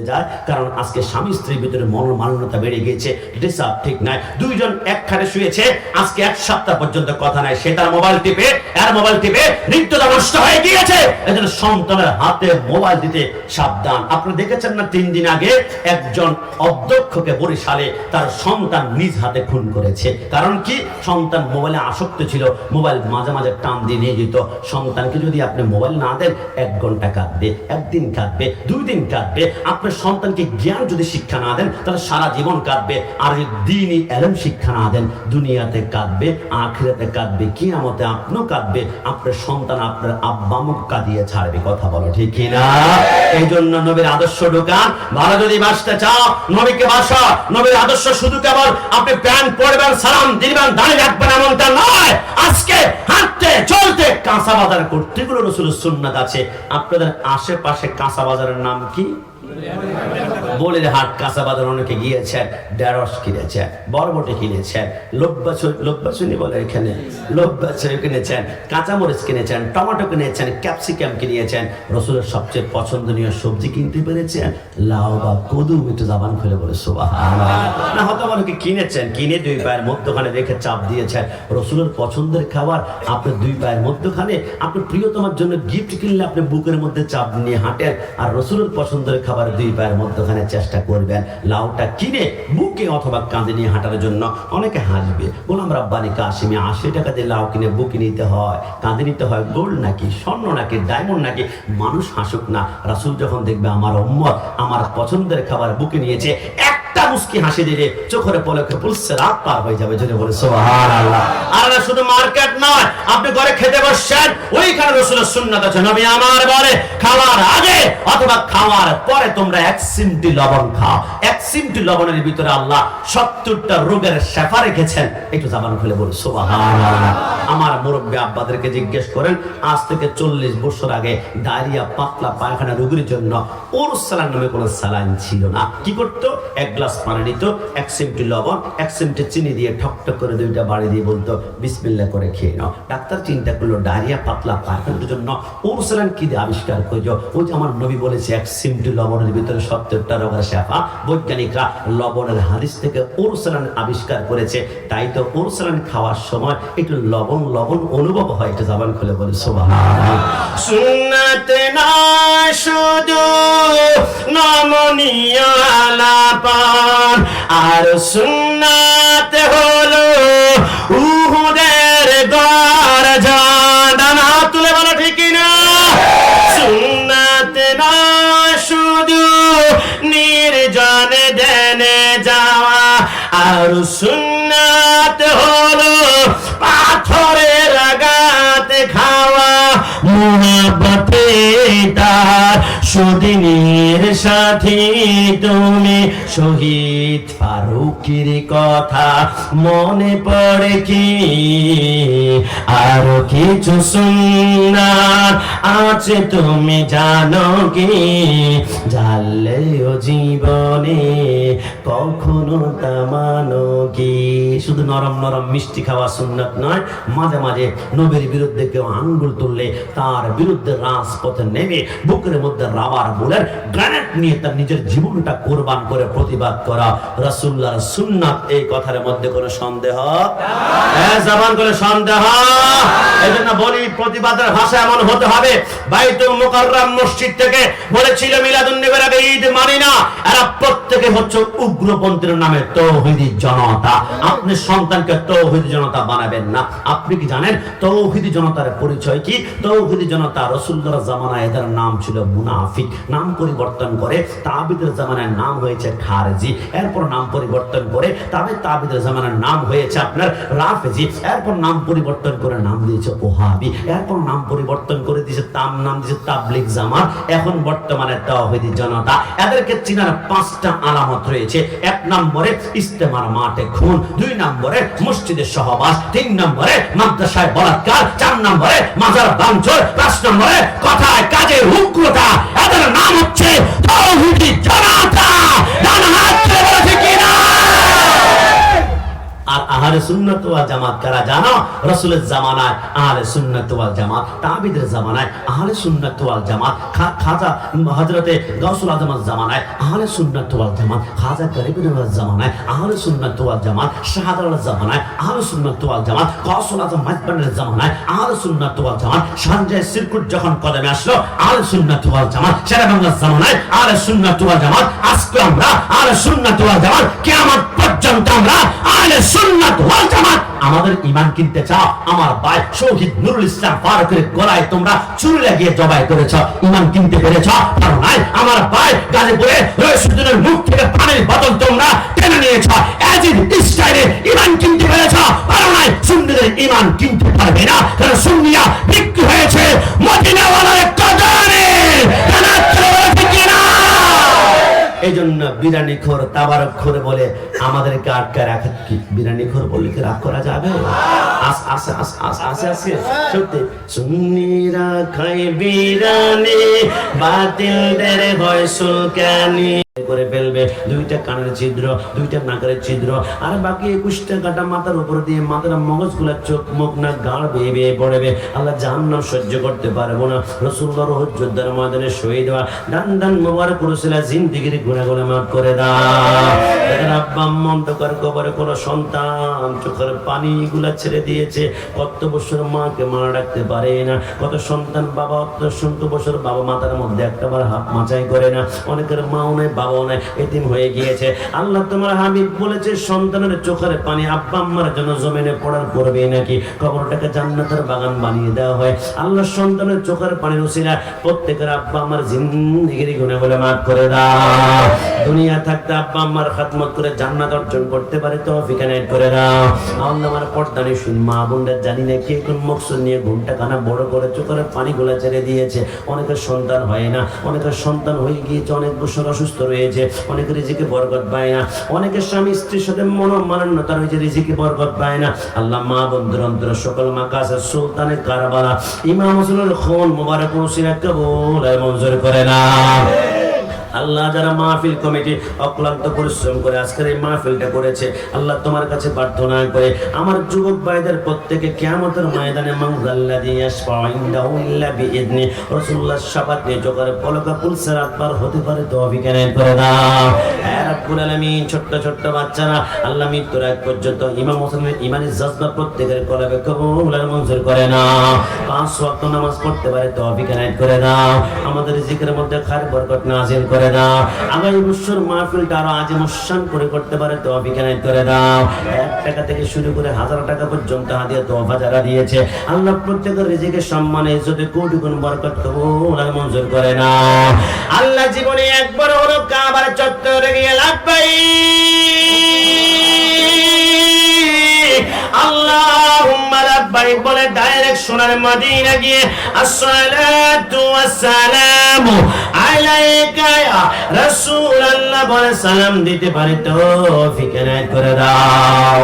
যায়, কারণ আজকে স্বামী স্ত্রীর ভিতরে মনোমালিন্যতা বেড়ে গিয়েছে। ডিসার্ভ ঠিক নাই। দুইজন এক খাটে শুয়েছে, আজকে এক সপ্তাহ পর্যন্ত কথা নাই। সে তার মোবাইল টিপে, আর মোবাইল টিপে হৃদ্যতা নষ্ট হয়ে গিয়েছে। এজন্য সন্তানের হাতে মোবাইল দিতে সাবধান। আপনি দেখেছেন না, তিন দিন আগে একজন অধ্যক্ষকে বরিশালে তার সন্তান নিজ হাতে খুন করেছে। কারণ কি? সন্তান মোবাইলে আসক্ত ছিল, মোবাইল মাঝে মাঝে টান দিয়ে নিয়ে যেত। সন্তানকে যদি আপনি মোবাইল না দেন, এক ঘণ্টা কাটবে একদিন কাটবে দুই দিন কাটবে আপনার সন্তানকে জ্ঞান যদি শিক্ষা না দেন, তাহলে সারা জীবন কাটবে আর যদি দিনই এলম শিক্ষা না দেন, দুনিয়াতে কাটবে আখিরাতে কাটবে কিয়ামতে আপনিও কাটবে আপনার সন্তান আপনার আব্বা মুখ কাঁদিয়ে ছাড়বে, কথা বলো ঠিক কিনা? এই জন্য নবীর আদর্শ ঢোকান। ভালো যদি বাঁচতে চাও, নবীকে বাসা। নবীর আদর্শ শুধু কেবল, আপনি প্যান্ট পরবেন সালাম দিবেন, দাঁড়িয়ে রাখবেন এমনটা নয়। আজকে হাঁটতে, চলতে কাঁচা বাজার করতে গুলো রসুলের সুন্নাত আছে। আপনাদের আশেপাশে কাঁচা বাজারের নাম কি? Obrigado. বলির হাট কাঁচা বাজার অনেকে গিয়েছেন ঢেঁড়স কিনেছেন বরবটি কিনেছেন লোব্বাচুনি বলে এখানে। লোব্বাচুনি কিনেছেন, কাঁচামরিচ কিনেছেন, টমেটো কিনেছেন, ক্যাপসিকাম কিনেছেন। রসুলের সবচেয়ে পছন্দনীয় সবজি কিনতে পেরেছেন? লাউ বা কদু, একটু জাবান খুলে বলে সোবাহ না, হয়তো অনেকে কিনেছেন, কিনে দুই পায়ের মধ্যখানে রেখে চাপ দিয়েছেন। রসুলের পছন্দের খাবার, আপনি দুই পায়ের মধ্যখানে, আপনি প্রিয়তমার জন্য গিফট কিনলে আপনি বুকের মধ্যে চাপ নিয়ে হাঁটেন। আর রসুলের পছন্দের খাবার দুই পায়ের মধ্যখানে চেষ্টা করবেন, লাউটা কিনে বুকে অথবা কাঁধে নিয়ে হাঁটার জন্য অনেকে হাসবে। বললাম রাব্বানি কাশিমে আশি টাকা দিয়ে লাউ কিনে বুকে নিতে হয়, কাঁধে নিতে হয় গোল্ড নাকি স্বর্ণ নাকি ডায়মন্ড নাকি? মানুষ হাসুক না। রাসুল যখন দেখবে, আমার অম্মত আমার পছন্দের খাবার বুকে নিয়েছে একটা মুস্কি হাসি দিলে চোখের পলকে পুলসে রাত পার হয়ে যাবে যদি বলে সোহান আল্লাহ আর শুধু মার্কেট নয়, আপনি ঘরে খেতে বসছেন, ওইখানে রসুলের সুন্নাত আছে, নবী আমার বলে, খাওয়ার আগে অথবা খাওয়ার পরে তোমরা এক সিমটি লবণ খাও। এক সিমটি লবণের ভিতরে আল্লাহ সত্তরটা রোগের শেফা রেখেছেন। একটু জাবান খুলে বলে সোহান আল্লাহ আমার মুরব্বী আব্বাদেরকে জিজ্ঞেস করেন, আজ থেকে চল্লিশ বছর আগে ডায়রিয়া, পাতলা পায়খানা রোগীর জন্য ওর সালান নামে কোনো সালাইন ছিল না। কি করতো? এক গ্লাস পানি নিত, এক সিমটি লবণ, এক সিমটি চিনি দিয়ে ঠক ঠক করে দুইটা বাড়ি দিয়ে বলতো বিসমিল্লা করে খেয়ে নাও। ডাক্তার চিন্তা করল, ডায়রিয়া, পাতলা পায়খানার জন্য ওর সালান কি দিয়ে আবিষ্কার করছ ওই যে আমার নবী বলেছে, এক সিমটি লবণের ভিতরে সত্তরটা রোগের শেফা বৈজ্ঞানিকরা লবণের হাদিস থেকে ওর আবিষ্কার করেছে। তাই তো ওর খাওয়ার সময় একটু লবণ লবণ অনুভব হয়। একটু জাবান খুলে বলে সোভা সুন্নাত না শুধু নমনীয় আলাপান আর সুন্নাত হলো উহুদের দর জান তুলে বলো ঠিক না সুন্নাত না শুধু নির্জনে দেনে যাওয়া। আর সুন্নাত হলো পাথরের আঘাতে খাওয়া। মুহাব্বতে তার সুদিনের সাথী তুমি শহীদ ফারুকের কথা মনে পড়ে কি? আর কিছু সুন্নাত আছে তুমি জানো কি? জানলেও জীবনে কখনো তামানো কি? শুধু নরম নরম মিষ্টি খাওয়া সুন্নাত নয়, মাঝে মাঝে নবীর বিরুদ্ধে কেউ আঙ্গুল তুললে তার বিরুদ্ধে রাজপথে নেমে বুকের মধ্যে রাবার বুলের গ্রানেট নিয়ে তার নিজের জীবনটা কোরবান করে প্রতিবাদ করা। রাসুল্লাহ সুন্নাত এই কথার মধ্যে কোনো সন্দেহ? হ্যাঁ জবান করে সন্দেহ। এজন্য বলি, প্রতিবাদের ভাষা এমন হতে হবে। বাইতুল মুকাররাম মসজিদ থেকে বলেছিল মিলাদুন নবীর ঈদ মানি না। এরা প্রত্যেকে হচ্ছে উগ্রপন্থীর নামে তৌহিদি জনতা। আপনি সন্তানকে তৌহিদি জনতা বানাবেন না। আপনি কি জানেন তৌহিদি জনতার পরিচয় কি? তৌহিদি জনতা রসুল্লাহর জামানায় এদের নাম ছিল মুনাফিক। নাম পরিবর্তন করে তাবিদের জামানায় নাম হয়েছে খারজি। এরপর নাম পরিবর্তন করে তাবে তাবিদের জামানার নাম হয়েছে আপনার রাফেজি। এরপর নাম পরিবর্তন করে নাম দিয়েছে ওহাবি। এরপর নাম পরিবর্তন করে দিয়েছে তাম, নাম দিয়েছে তাবলিক জামাত। এখন বর্তমানে তাওহিদি জনতা। এদেরকে চিনার পাঁচটা আলামত রয়েছে। এক নম্বরে ইস্তেমার মাঠে খুন, দুই নম্বরে মসজিদের সহবাস, তিন নম্বরে মাদ্রাসায় বলাৎকার, চার নম্বরে মাজার বাঞ্চর, পাঁচ নম্বরে কথায় কাজে উগ্রতা এদের নাম হচ্ছে জনতা ডান হাত আর আহার সুন্নাত ওয়াল জামাত কারা জানো? রাসূলের জামানায় আহলে সুন্নাত ওয়াল জামাত, তাবিদের জামানায় আহলে সুন্নাত ওয়াল জামাত খাজা, হযরতে গাউসুল আজমের জামানায় আহলে সুন্নাত ওয়াল জামাত, খাজা গরিবের জামানায় আহলে সুন্নাত ওয়াল জামাত শাহাদার জামানায় আহলে সুন্নাত ওয়াল জামাত, গাউসুল আজম মাইজবানের জামানায় আহলে সুন্নাত ওয়াল জামাত সঞ্জয় সিরকুট যখন কদমে আসলো, আহলে সুন্নাত ওয়াল জামাত শেরেবাংলার জামানায় আহলে সুন্নাত ওয়াল জামাত, আজকে আমরা আহলে সুন্নাত ওয়াল জামাত, কিয়ামত পর্যন্ত আমরা সুন্নাত ওয়াল জামাত। আমাদের ইমান কিনতে চাও, আমার ভাই শহীদ নুরুল ইসলাম ফারুকের গলায় তোমরা চুল লাগিয়ে জবাই করেছ ইমান কিনতে পেরেছ। কারণ নাই আমার ভাই গাজীপুরে রয়েছে মুখ থেকে পানির বোতল বিরানি খোর তাবারক খোর বলে আমাদেরকে আটকে রাখা। কি বিরানি খোর বললে কি রাগ করা যাবে? করে ফেলবে দুইটা কানের ছিদ্র, দুইটা নাকের ছিদ্র, আর বাকি একুশটা কাটা মাথার উপর দিয়ে মাথার মগজগুলা চোখ, মুখ না গাড় বেয়ে বেয়ে পড়বে। আল্লাহ জাহান্নাম সহ্য করতে পারব না। রসুল্লাহ যোদ্ধার ময়দানে শহীদ হওয়া ডান দান মোবারক করেছিল, জিন্দিগির গুণা মাফ করে দাও। আব্বা অন্ধকার কবরে কোনো সন্তান চোখের পানি গুলা ছেড়ে দিয়েছে, কত বছর মাকে মা রাখতে পারে না, কত সন্তান বাবা অত্যন্ত বছর বাবা মাতার মধ্যে একটা হাত মাচাই করে না, অনেকের মাও নাই, বাবাও নাই, এতিম হয়ে গিয়েছে। আল্লাহ তোমার হাবিব বলেছে, সন্তানের চোখের পানি আব্বা আম্মার জন্য জমিনে পড়ার পড়বে নাকি কবরটাকে জান্নাতের বাগান বানিয়ে দেওয়া হয়। আল্লাহ সন্তানের চোখের পানি উসিলা প্রত্যেকের আব্বা আমার জিন্দিগির গুণে বলে মাফ করে দাও। দুনিয়া থাকতে আব্বা আম্মার খাতমত করে জান্নাত অর্জন করতে পারে তো ফিকানাইট করে দাও। আল্লাহ আমার পর্দানি শুন মা বোনরা জানি না কে কোন মকসুদ নিয়ে ঘুমটা কানা বড় করে চোখের পানিগুলা ছেড়ে দিয়েছে। অনেকের সন্তান হয় না, অনেকের সন্তান হয়ে গিয়েছে, অনেক বছর অসুস্থ রয়েছে অনেকের রিজিকে বরকত পায় না অনেকের স্বামী স্ত্রীর সাথে মনোমানান্যতা রয়েছে রিজিকে বরকত পায় না। আল্লাহ মা বন্ধুর অন্তর সকল মা কাছে সুলতানের কারবালা, ইমাম হোসেনের খুন মোবারক কবুল আর মঞ্জুর করে না। আল্লাহ যারা মাহফিল কমিটি অক্লান্ত পরিশ্রম করে আজকের এই মাহফিলটা করেছে, আল্লাহ তোমার কাছে প্রার্থনা করে, আমার যুবক ভাইদের প্রত্যেকে কিয়ামতের ময়দানে জোগার পলকা পুলসের হতে পারে এনায়েত করে দাও। হে রাব্বুল আলামিন, ছোট্ট ছোট্ট বাচ্চারা, আল্লাহ মৃত্যুর পর্যন্ত ইমাম হোসেনের প্রত্যেকের কবুল আর মঞ্জুর করে নাও। পাঁচ ওয়াক্ত নামাজ পড়তে পারে এনায়েত করে দাও। আমাদের জিকিরের মধ্যে খার বরকত নাজিল করে দাও। আগামী বছর মাহফিলটা আরও আজ মুসান করে করতে পারে তো এনায়েত করে দাও। এক টাকা থেকে শুরু করে হাজার টাকা পর্যন্ত হাদিয়া তোফা যারা দিয়েছে, আল্লাহ প্রত্যেকের রিজিকে, সম্মানে, ইজ্জতে কোটি গুণ বরকত কবুল মঞ্জুর করে না আল্লাহ জীবনে একবার হলো কাবার চত্বরে গিয়ে লাভ আল্লাহুম্মা লাব্বাইক বলে ডাইরেক্ট সোনার মদিনা গিয়ে, আসসালাতু ওয়াসসালামু আলাইকা ইয়া রাসূলুল্লাহ। বলে সালাম দিতে পারি তৌফিক এনায়েত করে দাও।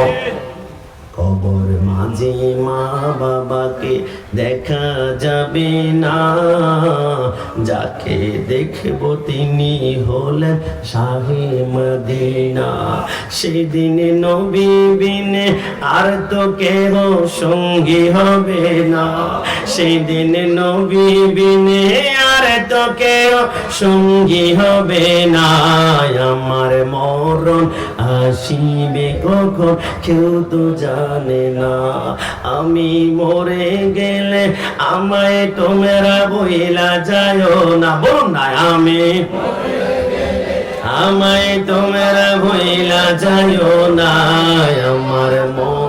কবর মাঝে মা বাবাকে দেখা যাবে না। যাকে দেখব তিনি হলেন শাহে মদিনা। সেদিনে নবী বিনে আর তো কেহ সঙ্গী হবে না। সেদিন নবী বিনে আর তো কেহ সঙ্গী হবে না। আমার মরণ আসিবে কখন? কেউ তো জানে না। আমি মরে গেলে আমায় তোমরা বইলা যায় না। বলুন না, আমি আমায় তোমরা বইলা যায় না। আমার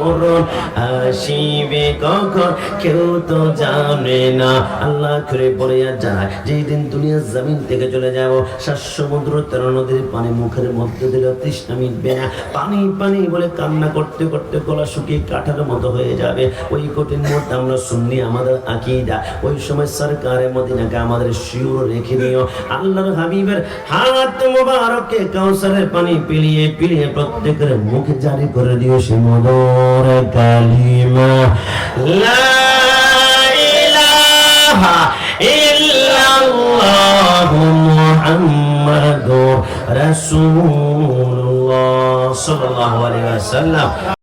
মরণ আসিবে কখন? কেউ তো জানে না। আল্লাহ করে পড়ে জানায় যেই দিন দুনিয়ার জমিন থেকে চলে যাব শ্বাস সমুদ্র তেরো নদীর পানি মুখের মধ্যে দিলে তৃষ্ণা মিটবে না। পানি পানি বলে কান্না করতে করতে গলা শুকিয়ে কাঠার মতো হয়ে যাবে। ওই কঠিন মুহূর্তে আমরা শুননি আমাদের আকিদা। ওই সময় সরকারে মদিনাকে আমাদের শিওর রেখে দিও। আল্লাহর হাবিবের হাত মোবারকে কাউসারের পানি পিলিয়ে পিলিয়ে প্রত্যেকের মুখে জারি করে দিও সে مورد الإمام لا إله إلا الله محمد رسول الله. صلى الله عليه وسلم.